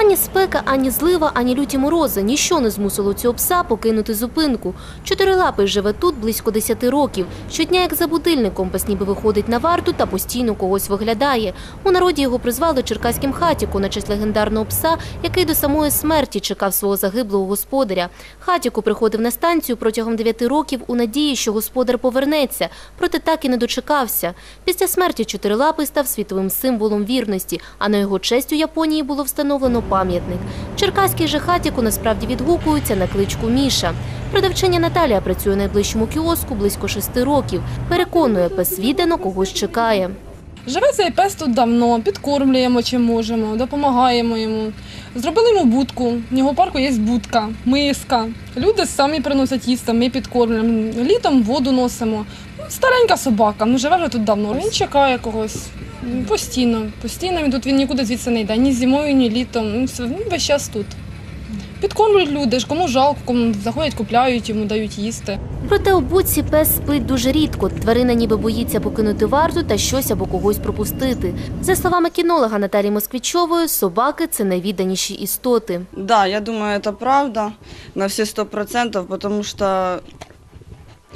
Ані спека, ані злива, ані люті морози. Ніщо не змусило цього пса покинути зупинку. Чотирилапий живе тут близько 10 років. Щодня, як за будильником, пес ніби виходить на варту та постійно когось виглядає. У народі його призвали черкаським хатіку на честь легендарного пса, який до самої смерті чекав свого загиблого господаря. Хатіку приходив на станцію протягом 9 років у надії, що господар повернеться, проте так і не дочекався. Після смерті чотирилапий став світовим символом вірності, а на його честь у Японії було встановлено пам'ятник. Черкаський же хатіку насправді відгукуються на кличку Міша. Продавчиня Наталія працює у найближчому кіоску близько шести років. Переконує, пес віддано когось чекає. Живе цей пес тут давно, підкормлюємо чим можемо, допомагаємо йому. Зробили йому будку. В нього парку є будка, миска. Люди самі приносять їсти, ми підкормлюємо. Літом воду носимо. Ну, Старенька собака, ну живе вже тут давно. Він чекає когось. М, Постійно, постійно він тут він нікуди звідси не йде. Ні зимою, ні літом. Ну, все, він весь час тут. Підкормлюють люди, ж кому жалко, кому заходять, купляють йому, дають їсти. Проте у будці пес спить дуже рідко. Тварина ніби боїться покинути варту та щось або когось пропустити. За словами кінолога Наталії Москвічової, собаки це найвідданіші істоти. Да, я думаю, это правда на все сто процентов, потому что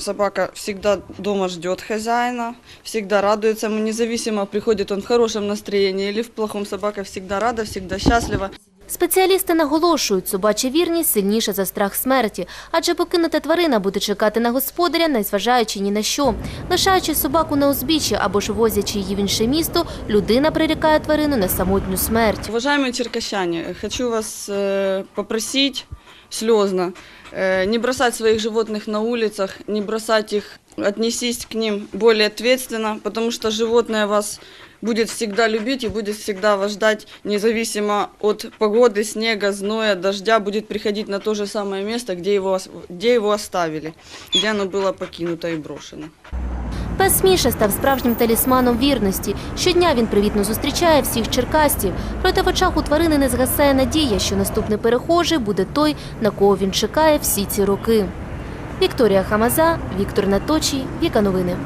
собака всегда дома ждет хозяина, всегда радуется ему, независимо, приходит он в хорошем настроении или в плохом, собака всегда рада, всегда счастлива. Спеціалісти наголошують, собача вірність сильніша за страх смерті, адже покинута тварина буде чекати на господаря, не зважаючи ні на що. Лишаючи собаку на узбіччі або ж возячи її в інше місто, людина прирікає тварину на самотню смерть. Уважаемые черкащане, хочу вас э, попросить слезно э, не бросать своих животных на улицах, не бросать их, отнесись к ним более ответственно, потому что животное вас будет всегда любить и будет всегда вас ждать, независимо от погоды, снега, зноя, дождя, будет приходить на то же самое место, где его, ос- где его оставили, где оно было покинуто и брошено. Пес Міша став справжнім талісманом вірності. Щодня він привітно зустрічає всіх черкастів. Проте в очах у тварини не згасає надія, що наступний перехожий буде той, на кого він чекає всі ці роки. Вікторія Хамаза, Віктор Наточій, Віка Новини.